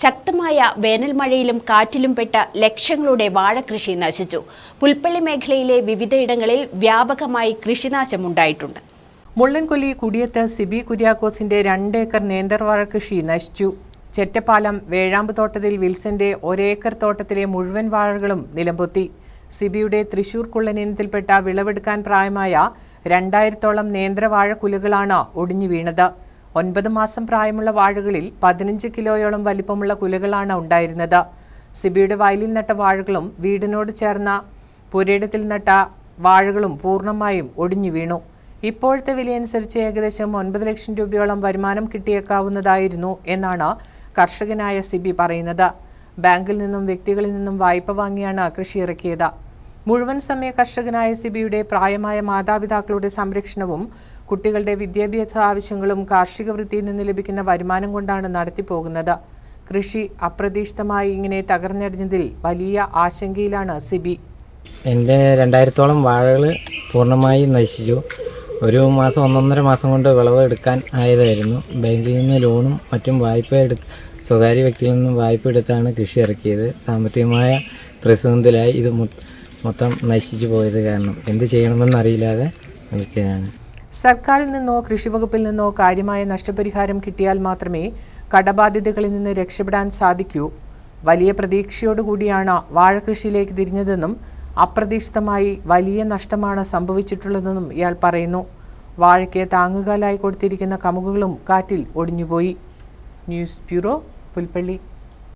ശക്തമായ വേനൽ മഴയിലും കാറ്റിലും പെട്ട ലക്ഷങ്ങളുടെ വാഴകൃഷി നശിച്ചു. പുൽപ്പള്ളി മേഖലയിലെ വിവിധയിടങ്ങളിൽ വ്യാപകമായി കൃഷിനാശമുണ്ടായിട്ടുണ്ട്. മുള്ളൻകൊല്ലി കുടിയത്ത് സിബി കുര്യാക്കോസിന്റെ രണ്ടേക്കർ നേന്ത്രവാഴ കൃഷി നശിച്ചു. ചെറ്റപ്പാലം വേഴാമ്പ് തോട്ടത്തിൽ വിൽസന്റെ ഒരേക്കർ തോട്ടത്തിലെ മുഴുവൻ വാഴകളും നിലംപൊത്തി. സിബിയുടെ തൃശൂർ കുള്ളനിനത്തിൽപ്പെട്ട വിളവെടുക്കാൻ പ്രായമായ രണ്ടായിരത്തോളം നേന്ത്രവാഴ കുലകളാണ് ഒടിഞ്ഞു വീണത്. ഒൻപത് മാസം പ്രായമുള്ള വാഴകളിൽ പതിനഞ്ച് കിലോയോളം വലിപ്പമുള്ള കുലകളാണ് ഉണ്ടായിരുന്നത്. സിബിയുടെ വയലിൽ നട്ട വാഴകളും വീടിനോട് ചേർന്ന പുരയിടത്തിൽ നട്ട വാഴകളും പൂർണമായും ഒടിഞ്ഞു വീണു. ഇപ്പോഴത്തെ വിലയനുസരിച്ച് ഏകദേശം ഒൻപത് ലക്ഷം രൂപയോളം വരുമാനം കിട്ടിയേക്കാവുന്നതായിരുന്നു എന്നാണ് കർഷകനായ സിബി പറയുന്നത്. ബാങ്കിൽ നിന്നും വ്യക്തികളിൽ നിന്നും വായ്പ വാങ്ങിയാണ് കൃഷി ഇറക്കിയത്. മുഴുവൻ സമയ കർഷകനായ സിബിയുടെ പ്രായമായ മാതാപിതാക്കളുടെ സംരക്ഷണവും കുട്ടികളുടെ വിദ്യാഭ്യാസ ആവശ്യങ്ങളും കാർഷിക വൃത്തിയിൽ നിന്ന് ലഭിക്കുന്ന വരുമാനം കൊണ്ടാണ് നടത്തിപ്പോകുന്നത്. കൃഷി അപ്രതീക്ഷിതമായി ഇങ്ങനെ തകർന്നടിഞ്ഞതിൽ വലിയ ആശങ്കയിലാണ് സിബി. എന്റെ രണ്ടായിരത്തോളം വാഴകൾ പൂർണമായി നശിച്ചു. ഒരു മാസം ഒന്നൊന്നര മാസം കൊണ്ട് വിളവ് എടുക്കാൻ ആയതായിരുന്നു. ബാങ്കിൽ നിന്ന് ലോണും മറ്റും വായ്പ എടു സ്വകാര്യ വ്യക്തിയിൽ നിന്നും വായ്പ എടുത്താണ് കൃഷി ഇറക്കിയത്. സാമ്പത്തികമായ പ്രതിസന്ധിയിലായി ഇത് മൊത്തം നശിച്ചു പോയത് കാരണം. എന്ത് ചെയ്യണമെന്ന് അറിയില്ലാതെ നിൽക്കുകയാണ്. സർക്കാരിൽ നിന്നോ കൃഷിവകുപ്പിൽ നിന്നോ കാര്യമായ നഷ്ടപരിഹാരം കിട്ടിയാൽ മാത്രമേ കടബാധ്യതകളിൽ നിന്ന് രക്ഷപ്പെടാൻ സാധിക്കൂ. വലിയ പ്രതീക്ഷയോടുകൂടിയാണ് വാഴകൃഷിയിലേക്ക് തിരിഞ്ഞതെന്നും അപ്രതീക്ഷിതമായി വലിയ നഷ്ടമാണ് സംഭവിച്ചിട്ടുള്ളതെന്നും ഇയാൾ പറയുന്നു. വാഴയ്ക്ക് താങ്ങുകാലായി കൊടുത്തിരിക്കുന്ന കമുകുകളും കാറ്റിൽ ഒടിഞ്ഞുപോയി. News bureau Pulpally.